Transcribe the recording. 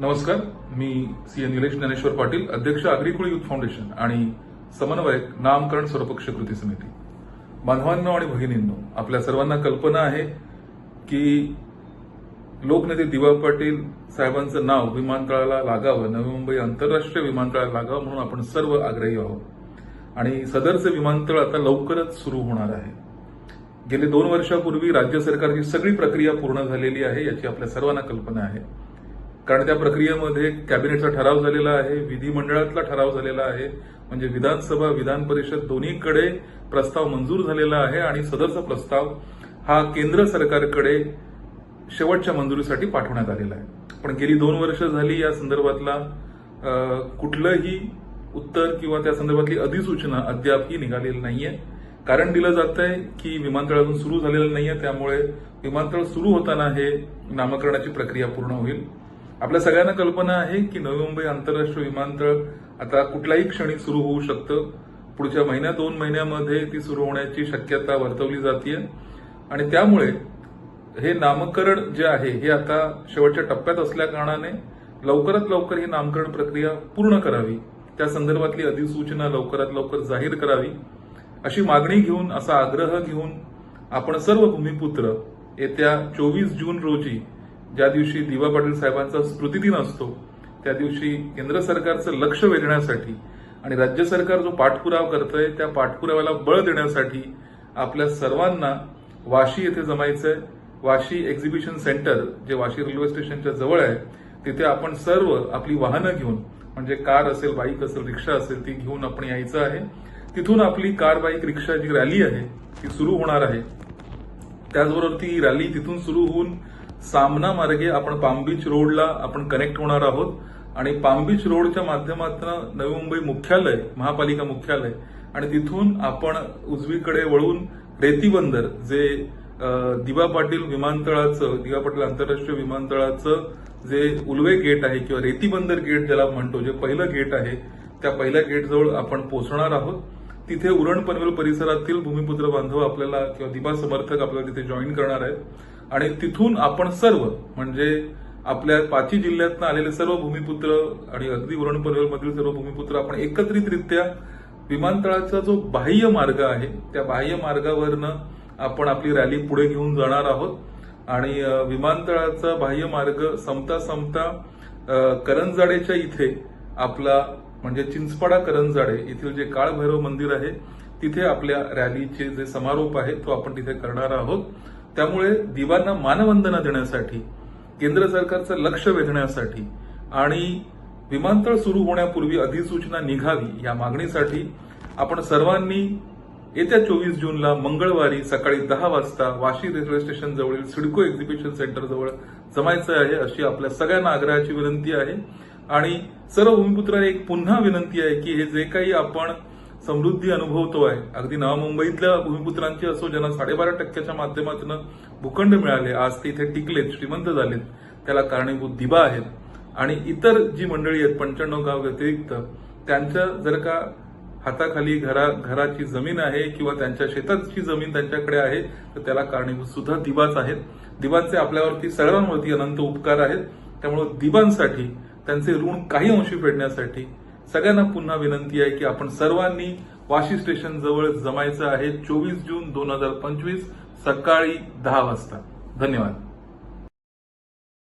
नमस्कार मी C N Nilesh Dnyaneshwar Patil अध्यक्ष अग्रिकुळ युथ फाउंडेशन आणि समन्वयक नामकरण सर्वपक्ष कृती समिती. बांधवांनो आणि भगिनींनो आपल्या सर्वांना कल्पना आहे की लोकनेते दिवा पाटील साहेबांचं नाव विमानतळाला लागावं नवी मुंबई आंतरराष्ट्रीय विमानतळाला लागावं म्हणून आपण सर्व आग्रही आहोत. आणि सदरचं विमानतळ आता लवकरच सुरू होणार आहे. गेले दोन वर्षापूर्वी राज्य सरकारची सगळी प्रक्रिया पूर्ण झालेली आहे याची आपल्या सर्वांना कल्पना आहे. कारण त्या प्रक्रियेमध्ये कॅबिनेटचा ठराव झालेला आहे विधिमंडळातला ठराव झालेला आहे म्हणजे विधानसभा विधान परिषद दोन्हीकडे प्रस्ताव मंजूर झालेला आहे आणि सदरचा प्रस्ताव हा केंद्र सरकारकडे शेवटच्या मंजुरीसाठी पाठवण्यात आलेला आहे. पण गेली दोन वर्ष झाली या संदर्भातला कुठलंही उत्तर किंवा त्या संदर्भातली अधिसूचना अद्यापही निघालेली नाहीये. कारण दिलं जात आहे की विमानतळ अजून सुरू झालेलं नाहीये त्यामुळे विमानतळ सुरू होताना हे नामकरणाची प्रक्रिया पूर्ण होईल. आपल्या सगळ्यांना कल्पना आहे की नवी मुंबई आंतरराष्ट्रीय विमानतळ आता कुठल्याही क्षणी सुरू होऊ शकतं. पुढच्या महिन्या दोन महिन्यामध्ये ती सुरू होण्याची शक्यता वर्तवली जाते आणि त्यामुळे हे नामकरण जे आहे हे आता शेवटच्या टप्प्यात असल्या कारणाने लवकरात लवकर ही नामकरण प्रक्रिया पूर्ण करावी. त्या संदर्भातली अधिसूचना लवकरात लवकर जाहीर करावी. अशी मागणी घेऊन असा आग्रह घेऊन आपण सर्व भूमिपुत्र येत्या चोवीस जून रोजी ज्या दिवशी दिवा पाटील साहेबांचा स्मृतिदिन असतो त्या दिवशी केंद्र सरकारचं लक्ष वेधण्यासाठी आणि राज्य सरकार जो पाठपुरावा करतंय त्या पाठपुराव्याला बळ देण्यासाठी आपल्या सर्वांना वाशी येथे जमायचंय. वाशी एक्झिबिशन सेंटर जे वाशी रेल्वे स्टेशनच्या जवळ आहे तिथे आपण सर्व आपली वाहनं घेऊन म्हणजे कार असेल बाईक असेल रिक्षा असेल ती घेऊन आपण यायचं आहे. तिथून आपली कार बाईक रिक्षा जी रॅली आहे ती सुरू होणार आहे. त्याचबरोबर ती रॅली तिथून सुरू होऊन सामना मार्गे आपण पाम बीच रोडला आपण कनेक्ट होणार आहोत. आणि पाम बीच रोडच्या माध्यमातून नवी मुंबई मुख्यालय महापालिका मुख्यालय आणि तिथून आपण उजवीकडे वळून रेती बंदर जे दिवा पाटील विमानतळाचं दिवा पाटील आंतरराष्ट्रीय विमानतळाचं जे उलवे गेट आहे किंवा रेती बंदर गेट ज्याला म्हणतो जे पहिलं गेट आहे त्या पहिल्या गेटजवळ आपण पोहोचणार आहोत. तिथे उरण पनवेल परिसरातील भूमिपुत्र बांधव आपल्याला किंवा दिवा समर्थक आपल्याला तिथे जॉईन करणार आहेत. आणि तिथून आपण सर्व म्हणजे आपल्या पाची जिल्ह्यातनं आलेले सर्व भूमिपुत्र आणि अगदी उरण परिवारमधील सर्व भूमिपुत्र आपण एकत्रितरित्या विमानतळाचा जो बाह्य मार्ग आहे त्या बाह्य मार्गावरनं आपण आपली रॅली पुढे घेऊन जाणार आहोत. आणि विमानतळाचा बाह्य मार्ग संपता संपता करंजाडेच्या इथे आपला म्हणजे चिंचपाडा करंजाडे येथील जे काळभैरव मंदिर आहे तिथे आपल्या रॅलीचे जे समारोप आहे तो आपण तिथे करणार आहोत. त्यामुळे दिवांना मानवंदना देण्यासाठी केंद्र सरकारचं लक्ष वेधण्यासाठी आणि विमानतळ सुरू होण्यापूर्वी अधिसूचना निघावी या मागणीसाठी आपण सर्वांनी येत्या चोवीस जूनला मंगळवारी सकाळी दहा वाजता वाशी रेल्वे स्टेशन जवळील सिडको एक्झिबिशन सेंटर जवळ जमायचं आहे अशी आपल्या सगळ्यांना आग्रहाची विनंती आहे. आणि सर्व भूमिपुत्रांना एक पुन्हा विनंती आहे की हे जे काही आपण समृद्धी अनुभवतोय अगदी नवमुंबईतल्या भूमिपुत्रांची असो ज्यांना साडेबारा टक्क्याच्या माध्यमातून भूखंड मिळाले आज ते इथे टिकलेत श्रीमंत झालेत. त्याला कारणीभूत दिबा आहेत. आणि इतर जी मंडळी आहेत पंच्याण्णव गाव व्यतिरिक्त त्यांच्या जर का हाताखाली घरा घराची जमीन आहे किंवा त्यांच्या शेताची जमीन त्यांच्याकडे आहे तर त्याला कारणीभूत सुद्धा दिबाच आहेत. दिवाचे आपल्यावरती सर्वांवरती अनंत उपकार आहेत. त्यामुळे दिवांसाठी त्यांचे ऋण काही अंशी फेडण्यासाठी सगळ्यांना पुन्हा विनंती आहे की आपण सर्वांनी वाशी स्टेशन जवळ जमायचं आहे. चोवीस जून दोन हजार पंचवीस सकाळी दहा वाजता. धन्यवाद.